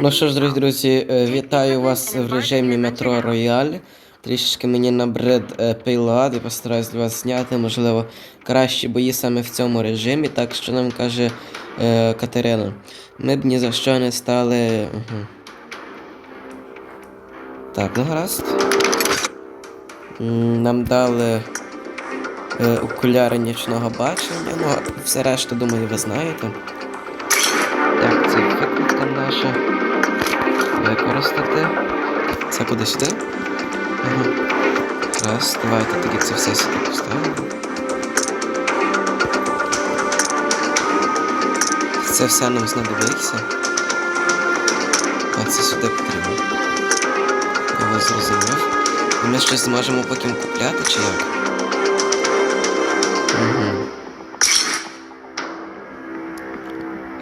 Ну що ж, дорогі друзі, е, вітаю вас в режимі Метро Рояль. Трішечки мені набрид е, пейлад і постараюсь для вас зняти, можливо, кращі бої саме в цьому режимі. Так що нам каже е, Катерина. Ми б ні за що не стали. Угу. Так, ну гаразд. Нам дали е, окуляри нічного бачення. Ну, все решта, думаю, ви знаєте. Використати. Це куди сюди? Ага. Раз, давайте тоді це все сюди поставимо. Це все нам знадобиться. А це сюди потрібно. Я вас зрозумів. І ми щось зможемо потім купляти чи як? Угу.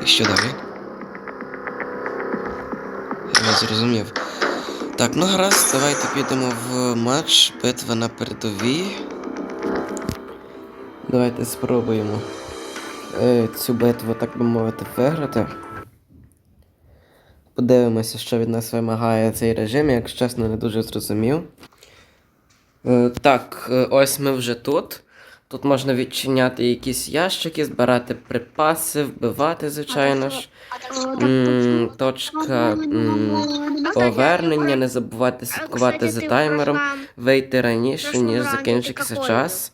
І що далі? Я зрозумів. Так, ну гаразд, давайте підемо в матч битва на передовій. Давайте спробуємо е, цю битву, так би мовити, виграти. Подивимося, що від нас вимагає цей режим, я, якщо чесно, не дуже зрозумів. Е, так, е, ось ми вже тут. Тут можна відчиняти якісь ящики, збирати припаси, вбивати, звичайно ж. Точка повернення, не забувати слідкувати за таймером, вийти раніше, ніж закінчиться час,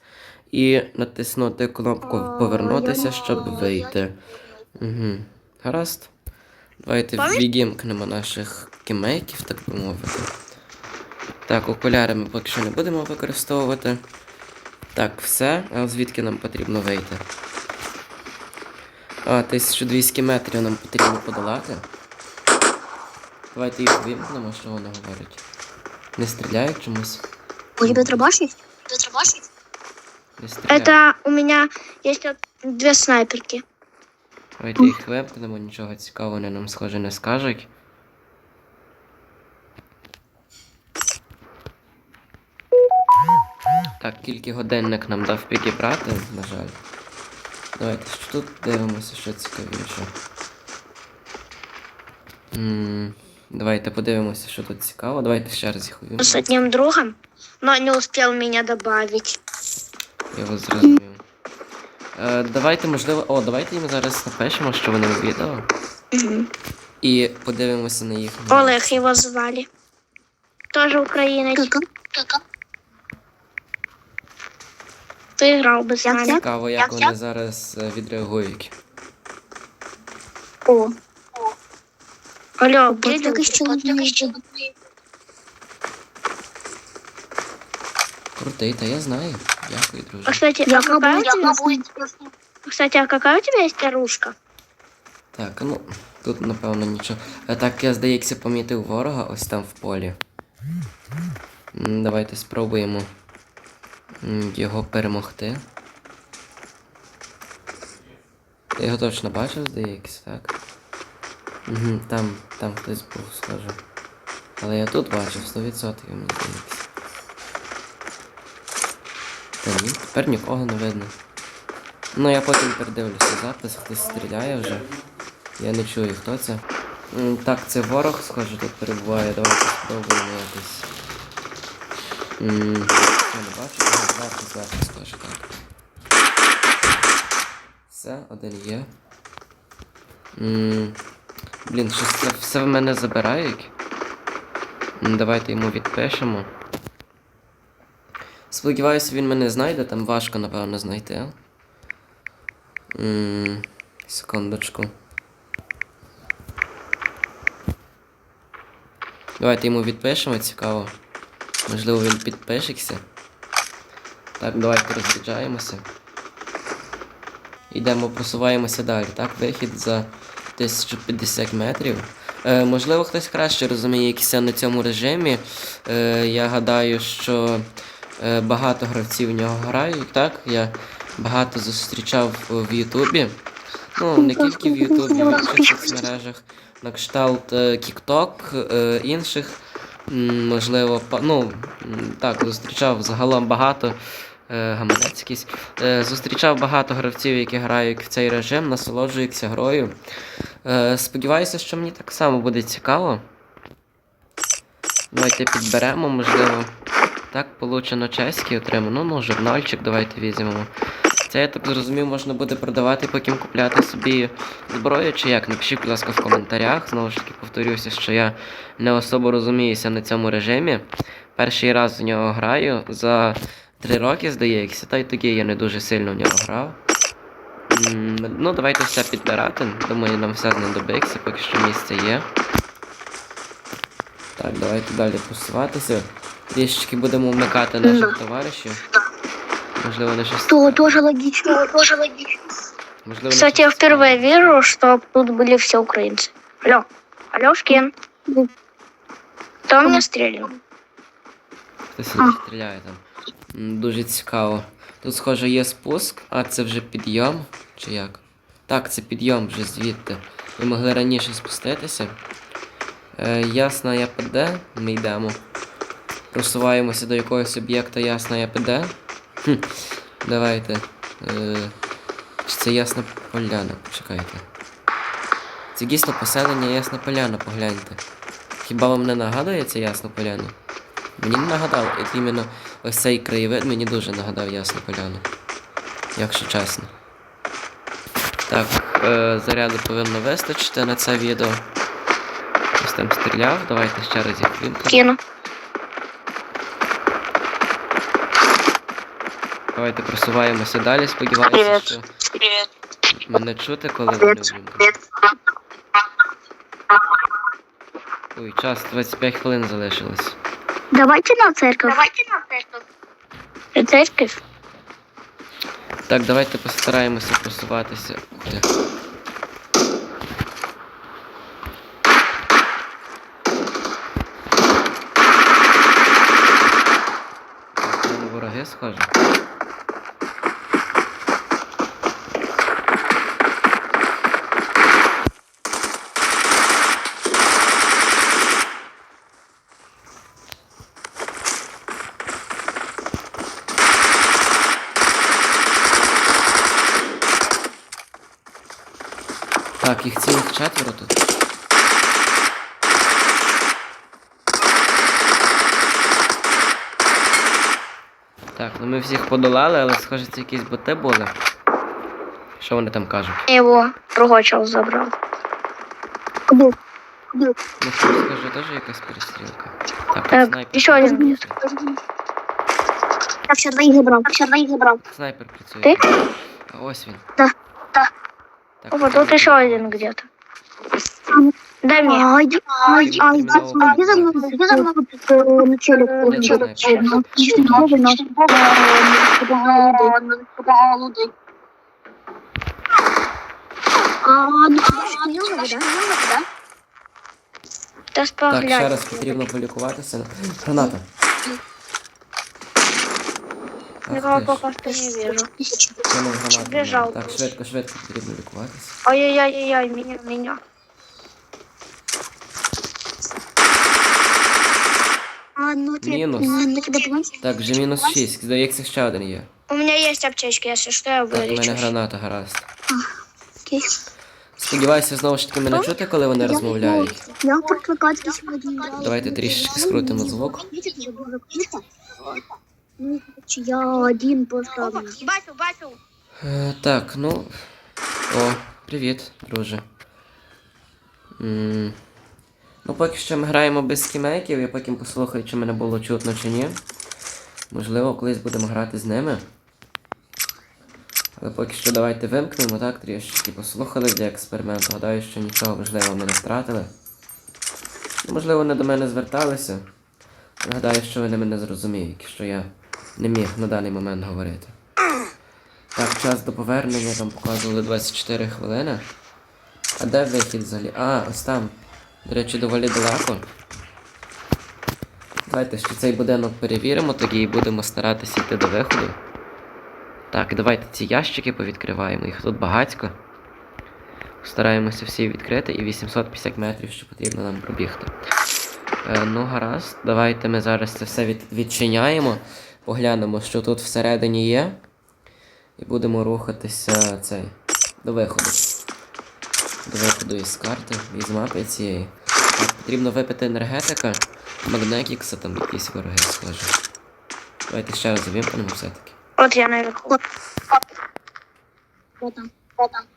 і натиснути кнопку повернутися, щоб вийти. Гаразд. Давайте відімкнемо наших кімейків, так би мовити. Так, окуляри ми поки що не будемо використовувати. Так, все. А звідки нам потрібно вийти? А, 1200 метрів нам потрібно подолати. Давайте їх вимкнемо, що вони говорять. Не стріляють чомусь. Тебя дробаш есть? Не стріляють. Это у меня есть две снайперки. Давайте їх вимкнемо, нічого цікавого вони нам схоже не скажуть. Так, кілька годинник нам дав підібрати, на жаль. Давайте що тут дивимося, що цікавіше. м давайте подивимося, що тут цікаво. Давайте ще раз їх увімкнемо. С одним другом, но не успел меня добавить. Я вас зрозумів. Е, давайте, можливо. О, давайте їм зараз напишемо, що вони відео. І подивимося на їх. Олег его звали. Тоже украинец. Ты играл бы с нами. Цікаво, як вони зараз е, відреагують. О. Алло, блин, еще Крутий, та я знаю. Дякую, А, друже. кстати, а какая у тебя... Кстати, а какая у тебя есть оружка? Так, ну, тут, напевно, нічого. Е, Так, я, здається, помітив ворога ось там в полі. Давайте спробуємо його перемогти. Я його точно бачив, здається, так? Угу, там, там хтось був, схоже. Але я тут бачив 100% мені здається. Та ні, тепер нікого не видно. Ну я потім передивлюся запис, хтось стріляє вже. Я не чую, хто це. Так, це ворог, схоже, тут перебуває. Давайте спробуємо якось. Я не бачу, ага, зверху, зверху, так. Все, один є. М, Блін, щось це все в мене забирають. Давайте йому відпишемо. Сподіваюся, він мене знайде, там важко, напевно, знайти. М, Секундочку. Давайте йому відпишемо, цікаво. Можливо, він підпишеться. Так, давайте розряджаємося. Йдемо, просуваємося далі. Так, вихід за 1050 метрів. Е, можливо, хтось краще розуміє якісь на цьому режимі. Е, я гадаю, що е, багато гравців в нього грають, так? Я багато зустрічав в Ютубі. Ну, не тільки в Ютубі, в інших соцмережах. На кшталт е, TikTok, е, інших. Можливо, ну, так, зустрічав загалом багато е, гаманець якийсь. Е, зустрічав багато гравців, які грають в цей режим, насолоджуються грою. Е, сподіваюся, що мені так само буде цікаво. Давайте підберемо, можливо. Так, получено чеський отримано. Ну, журнальчик давайте візьмемо. Це я так зрозумів, можна буде продавати, потім купляти собі зброю чи як. Напишіть, будь ласка, в коментарях. Знову ж таки, повторюся, що я не особо розуміюся на цьому режимі. Перший раз в нього граю за три роки, здається, та й тоді я не дуже сильно в нього грав. М, Ну, давайте все підбирати. Думаю, нам все знадобиться, поки що місце є. Так, давайте далі просуватися. Трішечки будемо вмикати наших товаришів. Можливо, не щось. То тоже логично, тоже логично. Можливо, не Кстати, я щось цікаве. впервые вижу, что тут были все украинцы. Алло. Алешкин. Кто мне стрелял? Хтось іще стріляє там. Дуже цікаво. Тут, схоже, є спуск, а це вже підйом. Чи як? Так, це підйом вже звідти. Ми могли раніше спуститися. Е, ясна ЯПД, ми йдемо. Просуваємося до якогось об'єкта ясна ЯПД. Хм. Давайте. Е, чи це ясна поляна? Почекайте. Це дійсно поселення ясна поляна, погляньте. Хіба вам не нагадує це ясна поляна? Мені не нагадав, от іменно ось цей краєвид мені дуже нагадав ясну поляну. Якщо чесно. Так, е, заряду повинно вистачити на це відео. Ось там стріляв, давайте ще раз їх вимкнемо. Кину. Давайте просуваємося далі, сподіваюся, що Привет. мене чути, коли вони вимкнуть. Ой, час 25 хвилин залишилось. Давайте на церковь. Давайте Церковь? Так, давайте постараємося просуватися. Ух ти. Так, в мене вороги схожі. Так, їх цілих четверо тут. Так, ну ми всіх подолали, але схоже, це якісь боти були. Що вони там кажуть? Его другой чел забрал. Ну, що скажу, теж якась перестрілка. Так, Так, снайпер. ще один. працює. Так, ще двоїх забрав. Так, ще двоїх забрав. Снайпер працює. Ти? Ось він. Да. Так, Опа, треба тут еще буде- один где-то. Дай мне. А, иди, а, Ай, иди, а, иди, криминал а, иди за мной, показывает. иди за мной, э, на челик, Где на челик, снайпер? на челик, на челик, А, ну, а, не надо, да? Не надо, да? Та Так, ще споглянь. раз потрібно полікуватися. Граната. Ж, пока что не вижу. Біжав. Так, швидко, швидко потрібно лікуватися. Ой-ой-ой-ой, меня, меня. А, ну, Мінус. тебя помочь? Так, вже мінус 6. Здається, ще один є. У меня есть аптечки, если что, я Так, у мене граната гаразд. Окей. Сподіваюся, знову ж таки мене чути, коли вони розмовляють. Я прикликати сьогодні. граю. Давайте трішечки скрутимо звук. Видите, дуже круто. Ну, я один поставлю. Басю, Басю. Е, так, ну. О, привіт, друже. м Ну, поки що ми граємо без скімейків, я потім послухаю, чи мене було чутно чи ні. Можливо, колись будемо грати з ними. Але поки що давайте вимкнемо, так, трішечки послухали для експерименту. Гадаю, що нічого важливого ми не втратили. Ну, можливо, вони до мене зверталися. Гадаю, що вони мене зрозуміють, що я не міг на даний момент говорити. Так, час до повернення там показували 24 хвилини. А де вихід взагалі? А, ось там. До речі, доволі далеко. Давайте ще цей будинок перевіримо, тоді і будемо старатися йти до виходу. Так, давайте ці ящики повідкриваємо, їх тут багатько. Стараємося всі відкрити і 850 метрів, що потрібно нам пробігти. Е, ну, гаразд, давайте ми зараз це все від, відчиняємо. Поглянемо, що тут всередині є. І будемо рухатися цей, до виходу. До виходу із карти, із мапи цієї. Так, потрібно випити енергетика, магнетікса, там якісь вороги схожі. Давайте ще раз вимкнемо все-таки. От я наверху. Там? Кто там?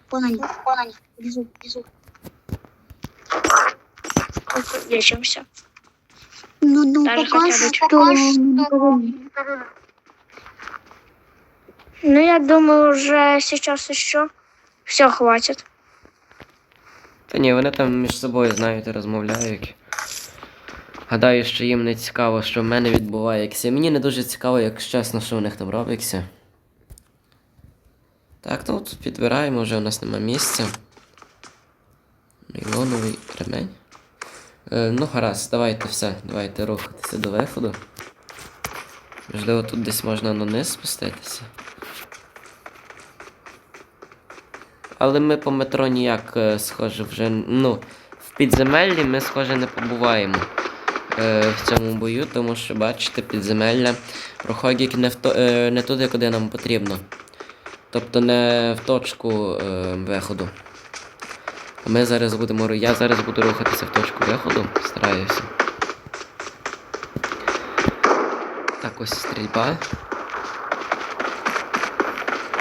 Кто на них? Кто на них? Внизу, внизу. Лечимся. Ну, ну, Даже пока хотя бы что... никого нет. Ну, я думаю, уже сейчас еще все хватит. Та ні, вони там між собою, знаєте, розмовляють. Гадаю, що їм не цікаво, що в мене відбувається. Мені не дуже цікаво, якщо чесно, що у них там робиться. Так, ну тут підбираємо, вже у нас нема місця. Нейлоновий ремень. Е, ну, гаразд, давайте все, давайте рухатися до виходу. Можливо, тут десь можна на низ спуститися. Але ми по метро ніяк, е, схоже, вже. Ну, в підземеллі ми, схоже, не побуваємо е, в цьому бою, тому що, бачите, підземелля проходять не, в то, е, не туди, куди нам потрібно. Тобто не в точку е, виходу. А Ми зараз будемо. Я зараз буду рухатися в точку виходу, стараюся. Так, ось стрільба.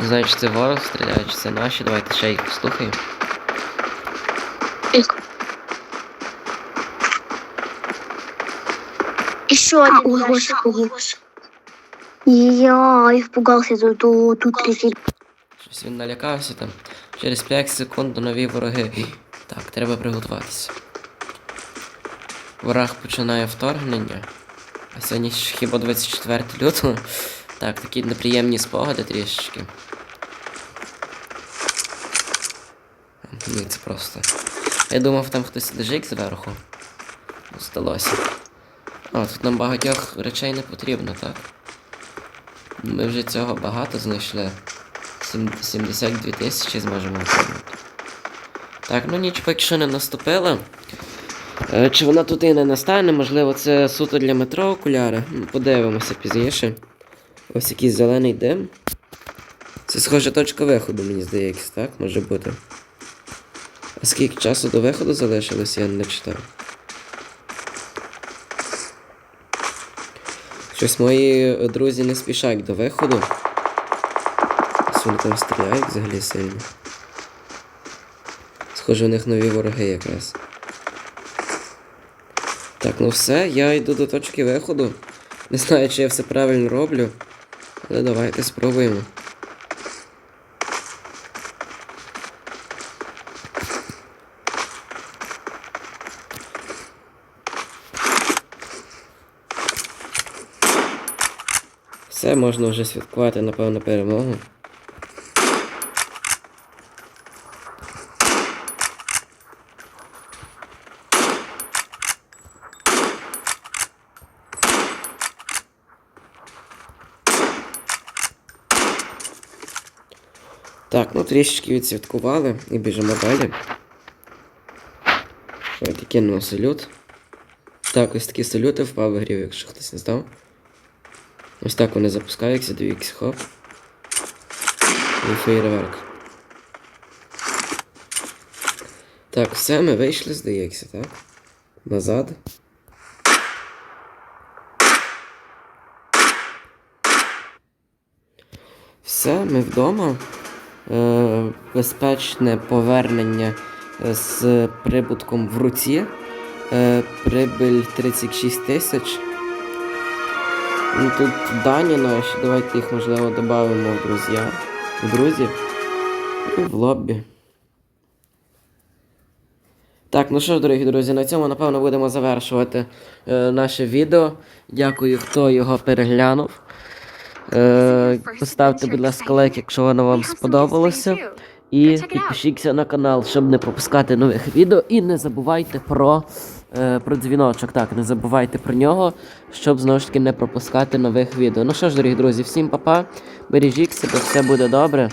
Не знаю, чи це ворог стріляє, чи це наші. Давайте ще їх послухаємо. Еще один ящик. Я испугался, тут, тут, тут третий. Щось він налякався там. Через 5 секунд нові вороги. Так, треба приготуватися. Ворог починає вторгнення. А сьогодні ж хіба 24 лютого. Так, такі неприємні спогади трішечки. Ні, це просто. Я думав, там хтось лежить зверху. Ну, Здалося. А, тут нам багатьох речей не потрібно, так? Ми вже цього багато знайшли. Сім- 72 тисячі зможемо отримати. Так, ну ніч поки що не наступила. Е, Чи вона тут і не настане? Можливо, це суто для метро окуляри. Подивимося пізніше. Ось якийсь зелений дим. Це схоже точка виходу, мені здається, так? Може бути. А скільки часу до виходу залишилось, я не читав. Щось мої е, друзі не спішать до виходу. Вони там стріляють взагалі сильно. Схоже, у них нові вороги якраз. Так, ну все, я йду до точки виходу. Не знаю, чи я все правильно роблю. Але давайте спробуємо. Все, можна вже святкувати, напевно, перемогу. Так, ну трішечки відсвяткували і біжимо далі. Давайте кинемо салют. Так, ось такі салюти впав в грі, якщо хтось не знав. Ось так вони запускаються, дивіться, хоп. І фейерверк. Так, все, ми вийшли, здається, так? Назад. Все, ми вдома. Е, безпечне повернення е, з прибутком в руці. Е, прибиль 36 тисяч. Ну тут дані наші, давайте їх можливо додамо в друзі. В друзі. І в лоббі. Так, ну що ж, дорогі друзі, на цьому напевно будемо завершувати е, наше відео. Дякую, хто його переглянув. Е, поставте, будь ласка, лайк, якщо воно вам сподобалося. І підпишіться на канал, щоб не пропускати нових відео. І не забувайте про, е, про дзвіночок. Так, не забувайте про нього, щоб знову ж таки не пропускати нових відео. Ну що ж, дорогі друзі, всім па-па, бережіть себе, все буде добре.